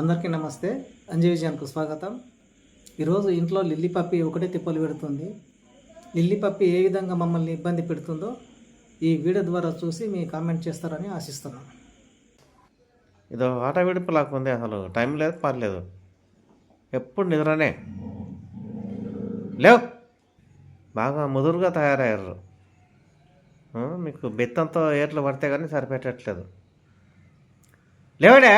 అందరికీ నమస్తే. అంజీ విజయానికి స్వాగతం. ఈరోజు ఇంట్లో లిల్లీ పప్పి ఒకటే తిప్పలు పెడుతుంది. లిల్లీ పప్పి ఏ విధంగా మమ్మల్ని ఇబ్బంది పెడుతుందో ఈ వీడియో ద్వారా చూసి మీ కామెంట్ చేస్తారని ఆశిస్తున్నాను ఇదో ఆట విడుపు లాక్కుంది అసలు. టైం లేదు పర్లేదు ఎప్పుడు నిద్రనే? లేవు! బాగా ముదురుగా తయారయ్యారు. మీకు బెత్తంతో ఏట్లు పడితే కానీ సరిపెట్టట్లేదు. లేవడే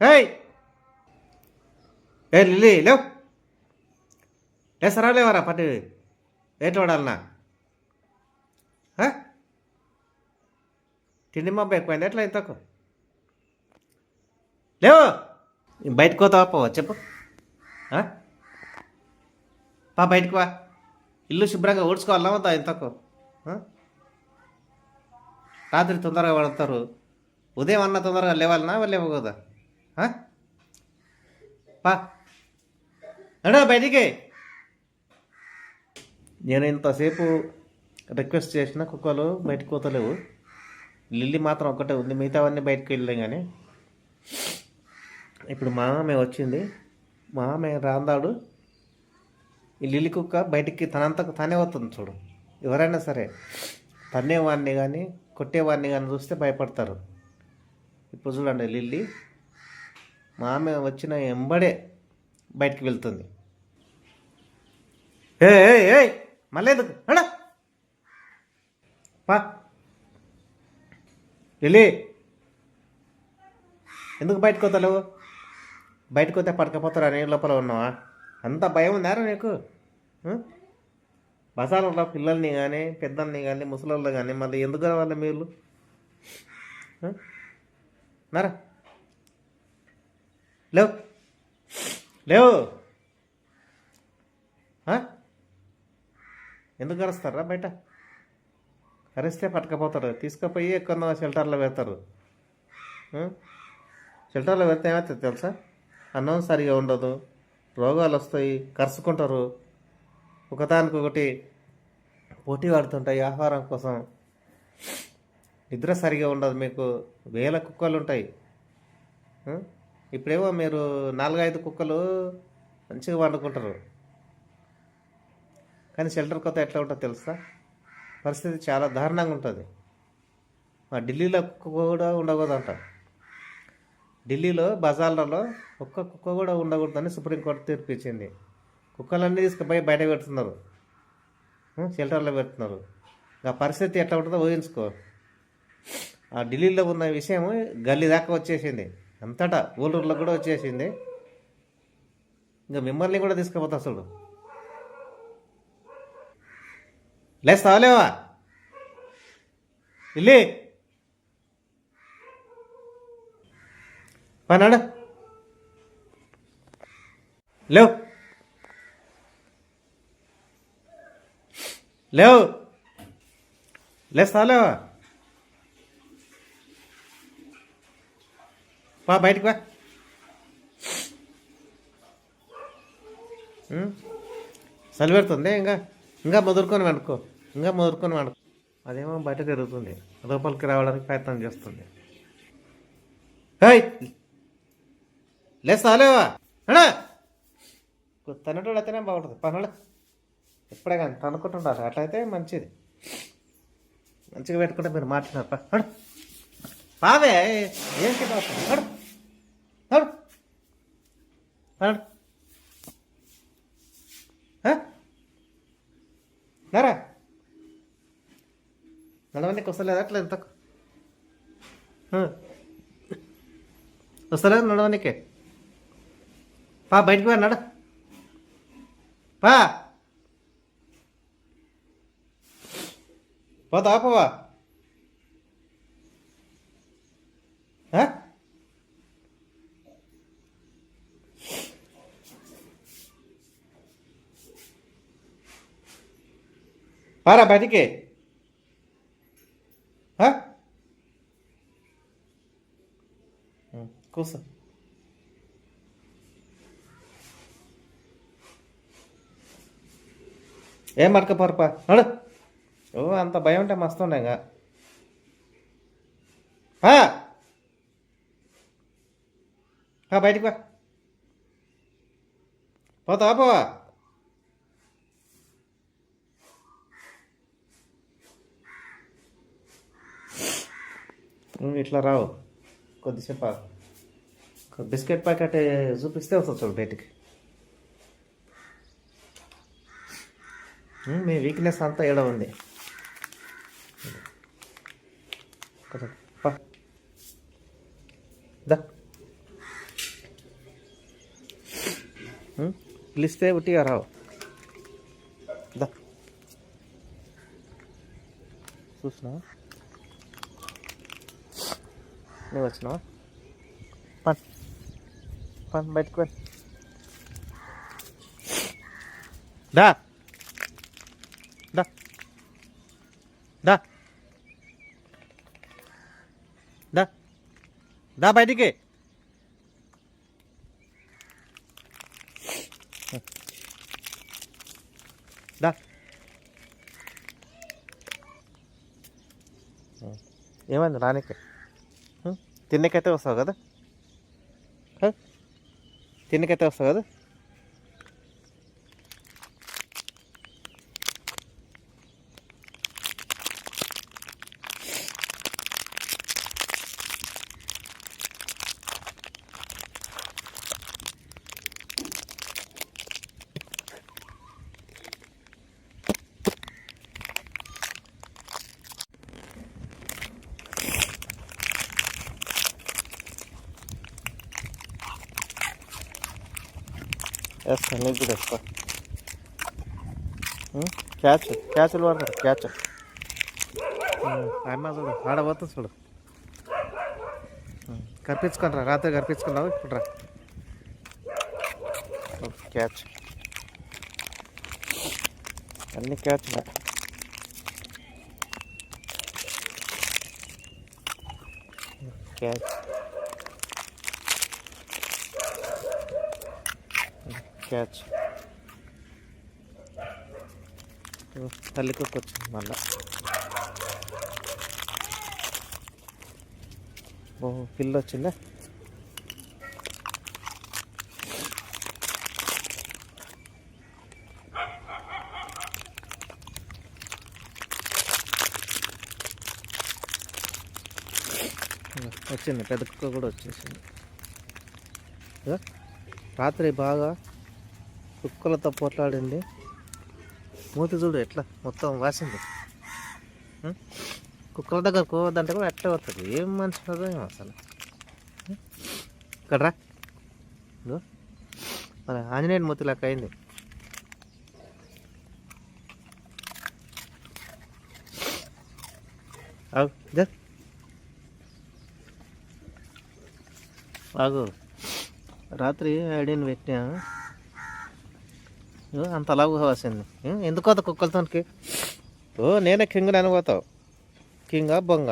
ఏయ్! ఏ లిల్లీ లేవు. లేసరా లేవరా పట్టి? ఏంటి వాడాలన్నా తిండి మబ్బు ఎక్కువైంది ఎట్లా ఇంతకు? లేవు. బయటకు పోతావా చెప్పు. పా బయటకు వా. ఇల్లు శుభ్రంగా ఊడ్చుకోవాలా వద్దా ఇంతకు? రాత్రి తొందరగా పడతారు. ఉదయం అన్న తొందరగా లేవాలనా లేవకూడదా పా. అడా బయటికి. నేను ఇంతసేపు రిక్వెస్ట్ చేసిన కుక్కలు బయటకు పోతలేవు. లిల్లీ మాత్రం ఒక్కటే ఉంది. మిగతావన్నీ బయటకు వెళ్ళాం కానీ ఇప్పుడు మా ఆమె వచ్చింది. మా ఆమె రాందాడు. ఈ లిల్లీ కుక్క బయటికి తనంతకు తానే వస్తుంది చూడు. ఎవరైనా సరే తన్నేవాడిని కానీ కొట్టేవాడిని కానీ చూస్తే భయపడతారు. ఇప్పుడు చూడండి లిల్లీ. మా ఆమె వచ్చిన ఎంబడే బయటికి వెళ్తుంది. ఏ ఏ మళ్ళీ ఎందుకు? అడా! పా. వెళ్ళి. ఎందుకు బయటకు పోతావు బయటకు వస్తే పడకపోతారా? నేను లోపల ఉన్నావా? అంత భయం ఉందారా నీకు? బసాలలో పిల్లల్ని కానీ పెద్దల్ని కానీ ముసలి కానీ మళ్ళీ ఎందుకు రావాలి మీరు? నరా. లేవు లేవు ఎందుకు అరుస్తారా బయట? అరిస్తే పట్టుకపోతారు. తీసుకుపోయి ఎక్కువ షెల్టర్లో పెడతారు. షెల్టర్లో పెడితే ఏమవుతుంది తెలుసా? అన్నం సరిగా ఉండదు. రోగాలు వస్తాయి కరుచుకుంటారు ఒకదానికొకటి పోటీ పడుతుంటాయి ఆహారం కోసం. నిద్ర సరిగా ఉండదు మీకు. వేల కుక్కలు ఉంటాయి ఇప్పుడేమో మీరు నాలుగైదు కుక్కలు మంచిగా వండుకుంటారు. కానీ షెల్టర్ కొత్త ఎట్లా ఉంటుందో తెలుసా? పరిస్థితి చాలా దారుణంగా ఉంటుంది. మా ఢిల్లీలో కుక్క కూడా ఉండకూడదంట. ఢిల్లీలో బజార్లలో ఒక్క కుక్క కూడా ఉండకూడదని సుప్రీంకోర్టు తీర్పు ఇచ్చింది. కుక్కలన్నీ తీసుకుపోయి బయట పెడుతున్నారు. షెల్టర్లో పెడుతున్నారు. ఆ పరిస్థితి ఎట్లా ఉంటుందో ఊహించుకో. ఆ ఢిల్లీలో ఉన్న విషయం గల్లీ దాకా వచ్చేసింది. అంతటా ఊళ్ళూరులో కూడా వచ్చేసింది. ఇంకా మిమ్మల్ని కూడా తీసుకుపోతా చూడు. లేస్తావా లేవా ఇల్లి. పనాడు లేవు. లేవు. లేస్తావా వా పా బయటికి వా. ఉం? చలి పెడుతుంది ఇంకా ఇంకా ముదురుకొని వండుకో ఇంకా ముదురుకొని వండుకో. అదేమో బయట తిరుగుతుంది లోపలికి రావడానికి ప్రయత్నం చేస్తుంది. హేయ్ లేస్తా లేవా? అడా తనటోడు అయితేనే బాగుంటుంది పనులు. ఎప్పుడే కానీ తనుకుంటుంటారు అట్లయితే మంచిది. మంచిగా పెట్టుకుంటే మీరు మాట్లాడారు పావే ఏంటి పాప? నరా. నడవనికి వస్తలేదు అట్లా ఎంత వస్తలేదు నడవనికి పా బయటికి పోయి నడ. పా. పోతా పోవా ఆ? పారా బయటికి ఆ? కూర్చో ఏం పడకపోరపా నడు. ఓ అంత భయం ఉంటే మస్తు ఉండే ఇంకా. ఆ? బయటికి పా. పోతావా పోవా? నువ్వు ఇట్లా రావు. కొద్దిసేపు బిస్కెట్ ప్యాకెట్ చూపిస్తే వస్తుంది చూడు బయటికి. మీ వీక్నెస్ అంతా ఏడ ఉంది. పిలిస్తే ఉట్టిగా రావు. చూసినా నువ్వు వచ్చినావా? పన్ పన్ బయటకు వెళ్ళి దా. దా. దా. దా. దా బయటికి. దా. ఏమైంది రానికి? తిన్నకైతే వస్తావు కదా? తిన్నకైతే వస్తావు కదా? వేస్తా నీకు కూడా వేస్తా? క్యాచ్ క్యాచ్లు పడతారు క్యాచ్ అమ్మ చూడు ఆడ పోతుంది చూడు. కనిపించుకొని రా రాత్రి కనిపించుకున్నావు ఇప్పుడు రా. క్యాచ్ అన్ని క్యాచ్ క్యాచ్ క్యాచ్. తల్లికొక్క వచ్చింది మళ్ళా. ఓ పిల్ల వచ్చిందా? వచ్చింది పెద్ద కుక్క కూడా వచ్చేసింది. రాత్రి బాగా కుక్కలతో పోట్లాడింది. మూతి చూడు ఎట్లా మొత్తం వాసింది. కుక్కల దగ్గర పోవద్దంటే కూడా ఎట్లా వస్తుంది ఏం మనిషి ఏమో అసలు. ఇక్కడ రా. మరి ఆంజనేయుని మూతి లెక్క అయింది. ఆగు జర్ ఆగు. రాత్రి ఐడియన్ పెట్టినా. అంత అలాగు వాసింది ఏ, ఎందుకు పోతావు కుక్కలతోనికి ఓ నేనే కింగ్ అనిపోతావు కింగా బొంగ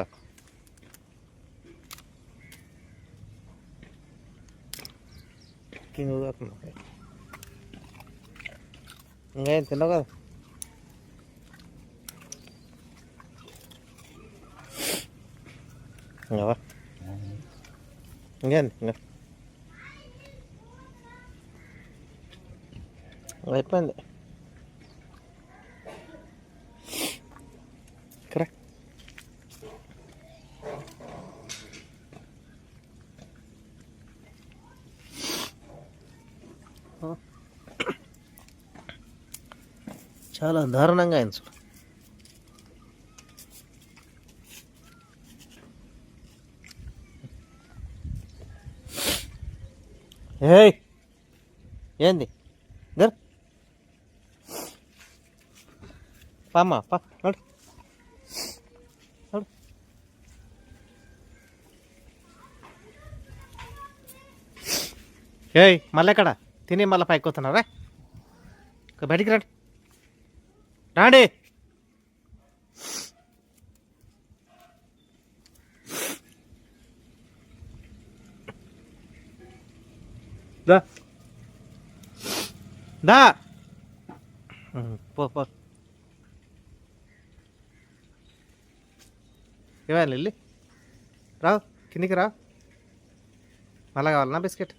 కింగ్ కాకుండా ఇంకేం తిన్నావు కదా ఇంకా ఇంకేంది ఇంకా అయిపోయింది. కరెక్ట్ చాలా దారుణంగా అయింది చూడు. ఏయ్! ఏంది? దర్ పామ్మా పా నడు నడు ఏయ్ మళ్ళీ ఎక్కడ తిని మళ్ళీ పైకి వస్తున్నారా ఇక బయటికి రండి. రాండి. దా. దా. పో పో. ఇవ్వాలి వెళ్ళి. రావు కిందికి రా మళ్ళా కావాలన్నా బిస్కెట్.